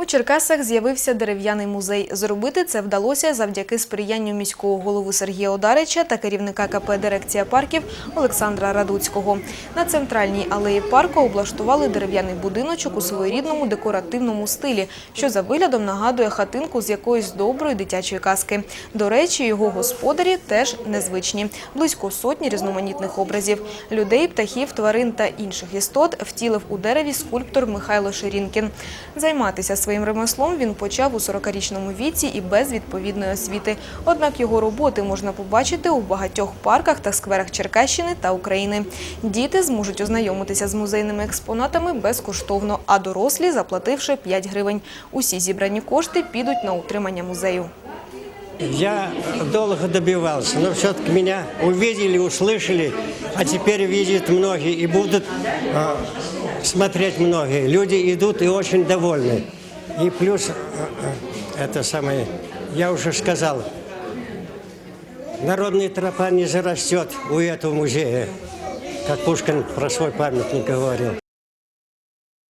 У Черкасах з'явився дерев'яний музей. Зробити це вдалося завдяки сприянню міського голови Сергія Одарича та керівника КП «Дирекція парків» Олександра Радуцького. На центральній алеї парку облаштували дерев'яний будиночок у своєрідному декоративному стилі, що за виглядом нагадує хатинку з якоїсь доброї дитячої казки. До речі, його господарі теж незвичні. Близько сотні різноманітних образів. Людей, птахів, тварин та інших істот втілив у дереві скульптор Михайло Ширінкін. Займатися своїм ремеслом він почав у 40-річному віці і без відповідної освіти. Однак його роботи можна побачити у багатьох парках та скверах Черкащини та України. Діти зможуть ознайомитися з музейними експонатами безкоштовно, а дорослі заплативши 5 гривень. Усі зібрані кошти підуть на утримання музею. Я долго добивался, но все-таки меня увидели, услышали, а теперь видят многие и будут а, смотреть. Люди идут и очень довольны. И плюс, а, а, это самое, я уже сказал, народная тропа не зарастет у этого музея, как Пушкин про свой памятник говорил.